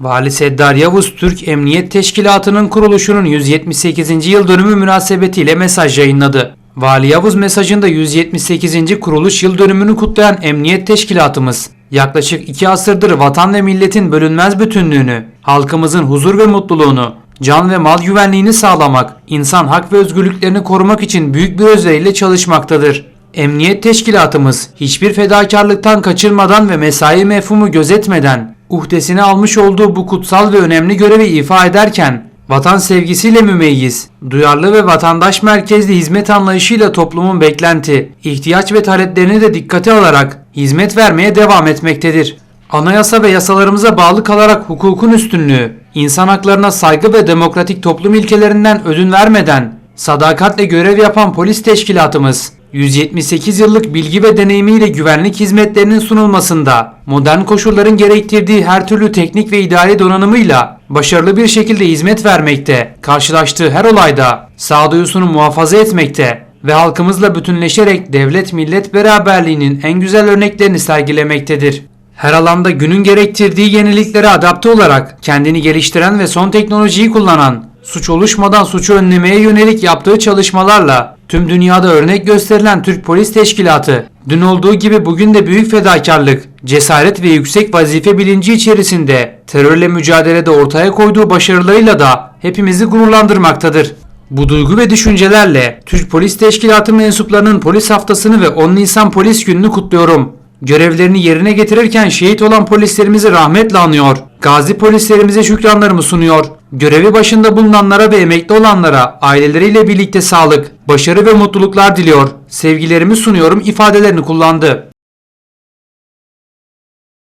Vali Seddar Yavuz Türk Emniyet Teşkilatı'nın kuruluşunun 178. yıl dönümü münasebetiyle mesaj yayınladı. Vali Yavuz mesajında 178. kuruluş yıl dönümünü kutlayan Emniyet Teşkilatımız, yaklaşık iki asırdır vatan ve milletin bölünmez bütünlüğünü, halkımızın huzur ve mutluluğunu, can ve mal güvenliğini sağlamak, insan hak ve özgürlüklerini korumak için büyük bir özveriyle çalışmaktadır. Emniyet teşkilatımız hiçbir fedakarlıktan kaçırmadan ve mesai mefhumu gözetmeden uhdesine almış olduğu bu kutsal ve önemli görevi ifa ederken vatan sevgisiyle mümeyyiz, duyarlı ve vatandaş merkezli hizmet anlayışıyla toplumun beklenti, ihtiyaç ve taleplerini de dikkate alarak hizmet vermeye devam etmektedir. Anayasa ve yasalarımıza bağlı kalarak hukukun üstünlüğü, insan haklarına saygı ve demokratik toplum ilkelerinden ödün vermeden sadakatle görev yapan polis teşkilatımız 178 yıllık bilgi ve deneyimiyle güvenlik hizmetlerinin sunulmasında modern koşulların gerektirdiği her türlü teknik ve idari donanımıyla başarılı bir şekilde hizmet vermekte, karşılaştığı her olayda sağduyusunu muhafaza etmekte ve halkımızla bütünleşerek devlet millet beraberliğinin en güzel örneklerini sergilemektedir. Her alanda günün gerektirdiği yeniliklere adapte olarak kendini geliştiren ve son teknolojiyi kullanan, suç oluşmadan suçu önlemeye yönelik yaptığı çalışmalarla tüm dünyada örnek gösterilen Türk Polis Teşkilatı, dün olduğu gibi bugün de büyük fedakarlık, cesaret ve yüksek vazife bilinci içerisinde terörle mücadelede ortaya koyduğu başarılarıyla da hepimizi gururlandırmaktadır. Bu duygu ve düşüncelerle Türk Polis Teşkilatı mensuplarının polis haftasını ve 10 Nisan Polis Günü'nü kutluyorum. Görevlerini yerine getirirken şehit olan polislerimizi rahmetle anıyor. Gazi polislerimize şükranlarımı sunuyor. Görevi başında bulunanlara ve emekli olanlara aileleriyle birlikte sağlık, başarı ve mutluluklar diliyor. Sevgilerimi sunuyorum ifadelerini kullandı.